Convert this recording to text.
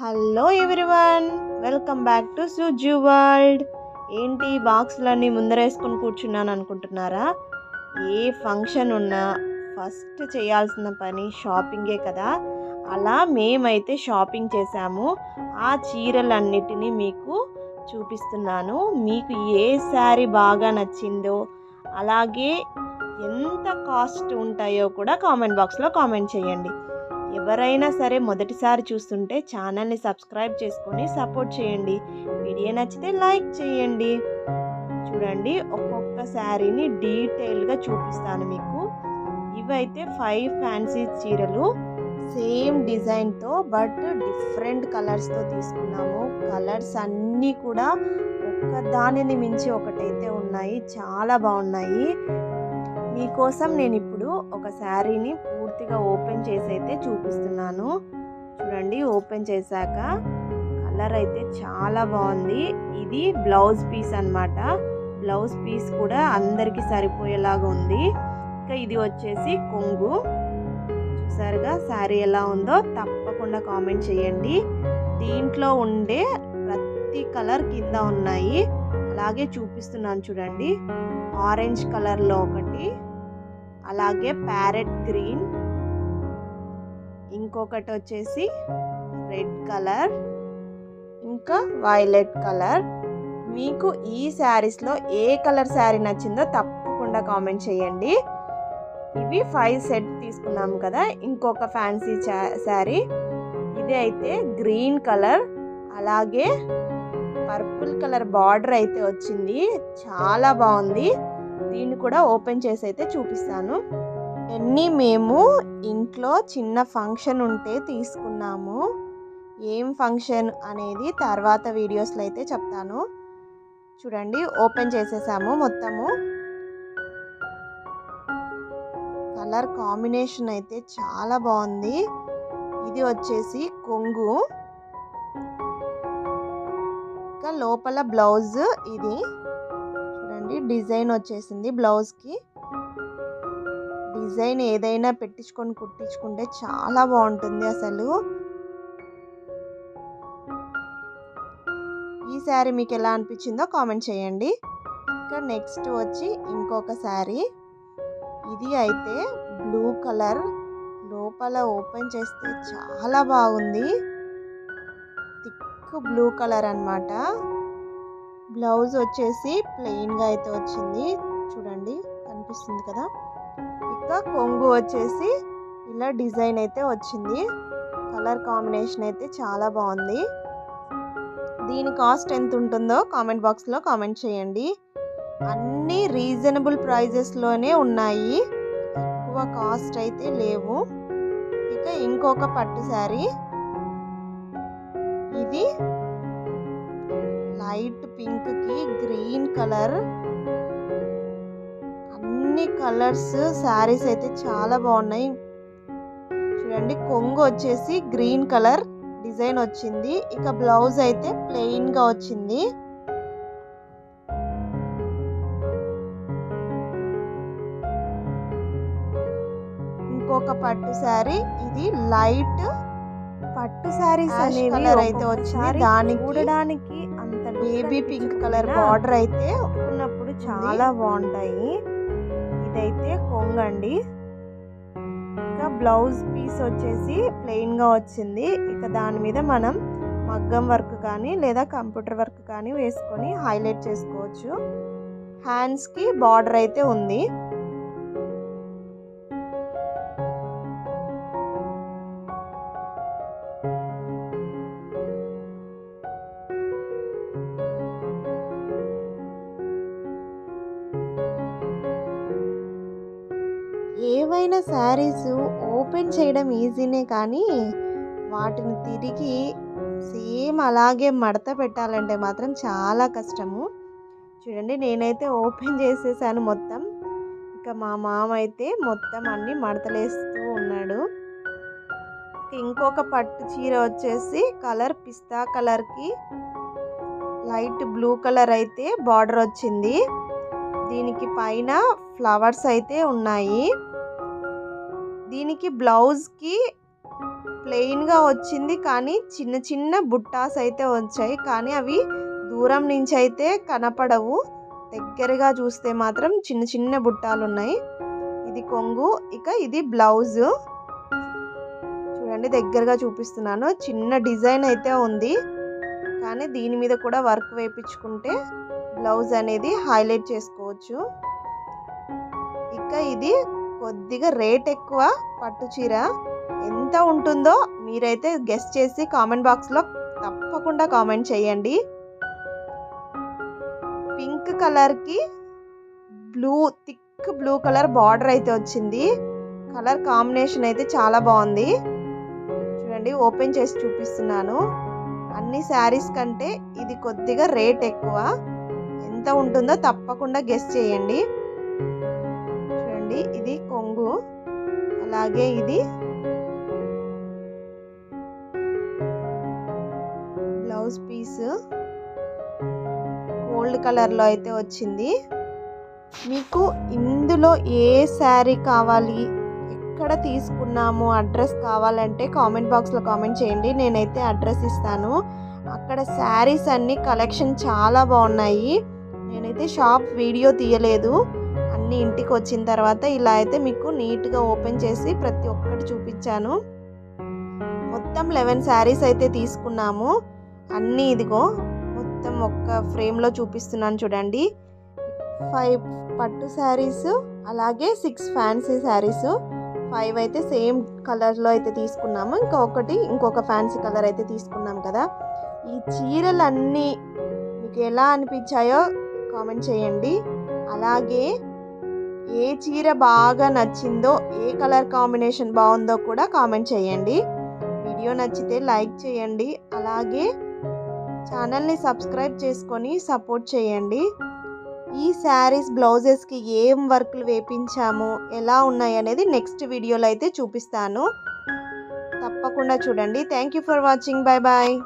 Hello everyone welcome back to Suju world ఏంటి బాక్స్లన్నీ ముందరేసుకొని కూర్చున్నాను అనుకుంటున్నారా? ఏ ఫంక్షన్ ఉన్నా ఫస్ట్ చేయాల్సిన పని షాపింగే కదా. అలా మేమైతే షాపింగ్ చేసాము ఆ చీరలన్నిటినీ మీకు చూపిస్తున్నాను. మీకు ఏ శారీ బాగా నచ్చిందో అలాగే ఎంత కాస్ట్ ఉంటాయో కూడా కామెంట్ బాక్స్లో కామెంట్ చేయండి. ఎవరైనా సరే మొదటిసారి చూస్తుంటే ఛానల్ని సబ్స్క్రైబ్ చేసుకొని సపోర్ట్ చేయండి. వీడియో నచ్చితే లైక్ చేయండి. చూడండి ఒక్కొక్క శారీని డీటెయిల్గా చూపిస్తాను మీకు. ఇవైతే ఫైవ్ ఫ్యాన్సీ చీరలు. సేమ్ డిజైన్తో బట్ డిఫరెంట్ కలర్స్తో తీసుకున్నాము. కలర్స్ అన్నీ కూడా ఒక్క దానిని మించి ఒకటైతే ఉన్నాయి. చాలా బాగున్నాయి. మీకోసం నేను ఇప్పుడు ఒక శారీని పూర్తిగా ఓపెన్ చేసి అయితే చూపిస్తున్నాను. చూడండి ఓపెన్ చేశాక కలర్ అయితే చాలా బాగుంది. ఇది బ్లౌజ్ పీస్ అన్నమాట. బ్లౌజ్ పీస్ కూడా అందరికీ సరిపోయేలాగా ఉంది. ఇంకా ఇది వచ్చేసి కొంగు. చూసారుగా శారీ ఎలా ఉందో తప్పకుండా కామెంట్ చేయండి. దీంట్లో ఉండే ప్రతి కలర్ కింద ఉన్నాయి. అలాగే చూపిస్తున్నాను చూడండి. ఆరెంజ్ కలర్లో ఒకటి. అలాగే ప్యారెట్ గ్రీన్. ఇంకొకటి వచ్చేసి రెడ్ కలర్ ఇంకా వైలెట్ కలర్. మీకు ఈ శారీస్లో ఏ కలర్ శారీ నచ్చిందో తప్పకుండా కామెంట్ చేయండి. ఇవి ఫైవ్ సెట్ తీసుకున్నాం కదా ఇంకొక ఫ్యాన్సీ శారీ. ఇది అయితే గ్రీన్ కలర్ అలాగే పర్పుల్ కలర్ బార్డర్ అయితే వచ్చింది. చాలా బాగుంది. దీన్ని కూడా ఓపెన్ చేసి అయితే చూపిస్తాను. ఎన్ని మేము ఇంట్లో చిన్న ఫంక్షన్ ఉంటే తీసుకున్నాము. ఏం ఫంక్షన్ అనేది తర్వాత వీడియోస్లో అయితే చెప్తాను. చూడండి ఓపెన్ చేసేసాము మొత్తము. కలర్ కాంబినేషన్ అయితే చాలా బాగుంది. ఇది వచ్చేసి కొంగు. ఇంకా లోపల బ్లౌజ్ ఇది. చూడండి. డిజైన్ వచ్చేసింది బ్లౌజ్కి. డిజైన్ ఏదైనా పెట్టించుకొని కుట్టించుకుంటే చాలా బాగుంటుంది అసలు. ఈ శారీ మీకు ఎలా అనిపించిందో కామెంట్ చేయండి. ఇంకా నెక్స్ట్ వచ్చి ఇంకొక శారీ. ఇది అయితే బ్లూ కలర్. లోపల ఓపెన్ చేస్తే చాలా బాగుంది. థిక్ బ్లూ కలర్ అనమాట బ్లౌజ్ వచ్చేసి ప్లెయిన్గా అయితే వచ్చింది. చూడండి కనిపిస్తుంది కదా? ఇంకా కొంగు వచ్చేసి ఇలా డిజైన్ అయితే వచ్చింది. కలర్ కాంబినేషన్ అయితే చాలా బాగుంది. దీని కాస్ట్ ఎంత ఉంటుందో కామెంట్ బాక్స్లో కామెంట్ చేయండి. అన్నీ రీజనబుల్ ప్రైజెస్లోనే ఉన్నాయి. ఎక్కువ కాస్ట్ అయితే లేవు. ఇక ఇంకొక పట్టు శారీ. ఇది లైట్ పింక్కి గ్రీన్ కలర్. అన్ని కలర్స్ శారీస్ అయితే చాలా బాగున్నాయి. చూడండి కొంగు వచ్చేసి గ్రీన్ కలర్ డిజైన్ వచ్చింది. ఇక బ్లౌజ్ అయితే ప్లెయిన్గా వచ్చింది. ఇంకొక పట్టు శారీ ఇది లైట్ పట్టు శారీస్ అనేవి కలర్ అయితే వచ్చింది. దానికి చూడడానికి బేబీ పింక్ కలర్ బార్డర్ అయితే ఉన్నప్పుడు చాలా బాగుంటాయి. ఇదైతే కొంగండి ఇంకా బ్లౌజ్ పీస్ వచ్చేసి ప్లెయిన్గా వచ్చింది. ఇక దాని మీద మనం మగ్గం వర్క్ కానీ లేదా కంప్యూటర్ వర్క్ కానీ వేసుకొని హైలైట్ చేసుకోవచ్చు. హ్యాండ్స్కి బార్డర్ అయితే ఉంది. ఏవైనా శారీస్ ఓపెన్ చేయడం ఈజీనే కానీ వాటిని తిరిగి సేమ్ అలాగే మడత పెట్టాలంటే మాత్రం చాలా కష్టము. చూడండి నేనైతే ఓపెన్ చేసేసాను మొత్తం. ఇంకా మా మామ అయితే మొత్తం అన్ని మడతలేస్తూ ఉన్నాడు. ఇంకొక పట్టు చీర వచ్చేసి కలర్ పిస్తా కలర్కి లైట్ బ్లూ కలర్ అయితే బార్డర్ వచ్చింది. దీనికి పైన ఫ్లవర్స్ అయితే ఉన్నాయి. దీనికి బ్లౌజ్కి ప్లెయిన్గా వచ్చింది కానీ చిన్న చిన్న బుట్టాస్ అయితే వచ్చాయి. కానీ అవి దూరం నుంచి అయితే కనపడవు. దగ్గరగా చూస్తే మాత్రం చిన్న చిన్న బుట్టాలు ఉన్నాయి ఇది కొంగు ఇక ఇది బ్లౌజ్. చూడండి దగ్గరగా చూపిస్తున్నాను. చిన్న డిజైన్ అయితే ఉంది. కానీ దీని మీద కూడా వర్క్ వేయించుకుంటే బ్లౌజ్ అనేది హైలైట్ చేసుకోవచ్చు. ఇక ఇది కొద్దిగా రేట్ ఎక్కువ పట్టు చీర. ఎంత ఉంటుందో మీరైతే గెస్ట్ చేసి కామెంట్ బాక్స్లో తప్పకుండా కామెంట్ చేయండి. పింక్ కలర్కి blue thick blue colour border అయితే వచ్చింది. కలర్ కాంబినేషన్ అయితే చాలా బాగుంది. చూడండి ఓపెన్ చేసి చూపిస్తున్నాను. అన్ని శారీస్ కంటే ఇది కొద్దిగా రేట్ ఎక్కువ. ఎంత ఉంటుందో తప్పకుండా గెస్ట్ చేయండి. చూడండి. ఇది కొంగు. అలాగే ఇది బ్లౌజ్ పీస్. గోల్డ్ కలర్లో అయితే వచ్చింది. మీకు ఇందులో ఏ శారీ కావాలి? ఎక్కడ తీసుకున్నాము? అడ్రస్ కావాలంటే కామెంట్ బాక్స్లో కామెంట్ చేయండి. నేనైతే అడ్రస్ ఇస్తాను. అక్కడ శారీస్ అన్ని కలెక్షన్ చాలా బాగున్నాయి. నేనైతే షాప్ వీడియో తీయలేదు. అన్నీ ఇంటికి వచ్చిన తర్వాత ఇలా అయితే మీకు నీట్గా ఓపెన్ చేసి ప్రతి ఒక్కటి చూపించాను. మొత్తం లెవెన్ శారీస్ అయితే తీసుకున్నాము. అన్నీ ఇదిగో మొత్తం ఒక్క ఫ్రేమ్లో చూపిస్తున్నాను చూడండి. ఫైవ్ పట్టు శారీస్ అలాగే సిక్స్ ఫ్యాన్సీ శారీస్. ఫైవ్ అయితే సేమ్ కలర్లో అయితే తీసుకున్నాము. ఇంకా ఒకటి ఇంకొక ఫ్యాన్సీ కలర్ అయితే తీసుకున్నాం కదా. ఈ చీరలన్నీ మీకు ఎలా అనిపించాయో కామెంట్ చేయండి. అలాగే ఏ చీర బాగా నచ్చిందో ఏ కలర్ కాంబినేషన్ బాగుందో కూడా కామెంట్ చేయండి. వీడియో నచ్చితే లైక్ చేయండి. అలాగే ఛానల్ని సబ్స్క్రైబ్ చేసుకొని సపోర్ట్ చేయండి. ఈ శారీస్ బ్లౌజెస్కి ఏం వర్క్లు వేపించాము ఎలా ఉన్నాయి అనేది నెక్స్ట్ వీడియోలో అయితే చూపిస్తాను. తప్పకుండా చూడండి. Thank you for watching. Bye bye